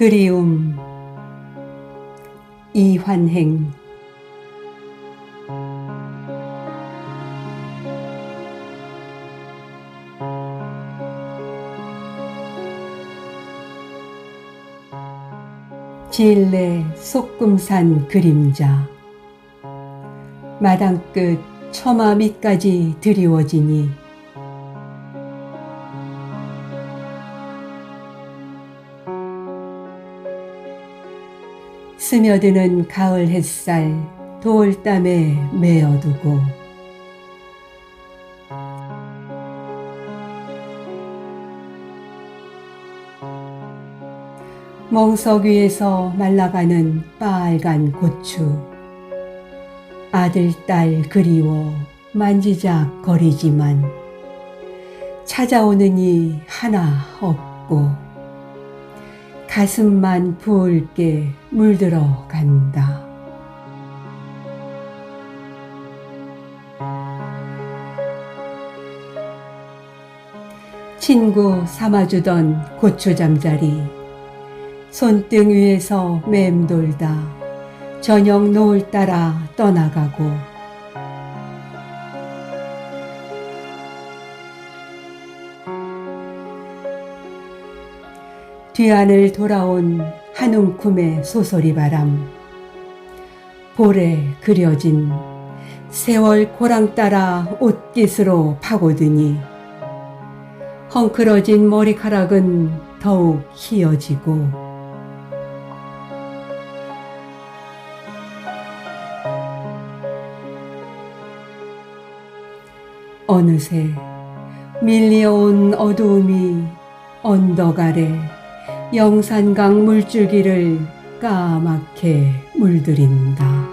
그리움 이환행. 진례 속금산 그림자. 마당 끝 처마 밑까지 드리워지니 스며드는 가을 햇살 돌담에 메어두고. 멍석 위에서 말라가는 빨간 고추. 아들 딸 그리워 만지작 거리지만 찾아오는 이 하나 없고 가슴만 붉게 물들어 간다. 친구 삼아주던 고추 잠자리 손등 위에서 맴돌다 저녁 노을 따라 떠나가고 뒤안을 돌아온 한 움큼의 소소리 바람. 볼에 그려진 세월 고랑 따라 옷깃으로 파고드니 헝클어진 머리카락은 더욱 희어지고 어느새 밀려온 어두움이 언덕 아래 영산강 물줄기를 까맣게 물들인다.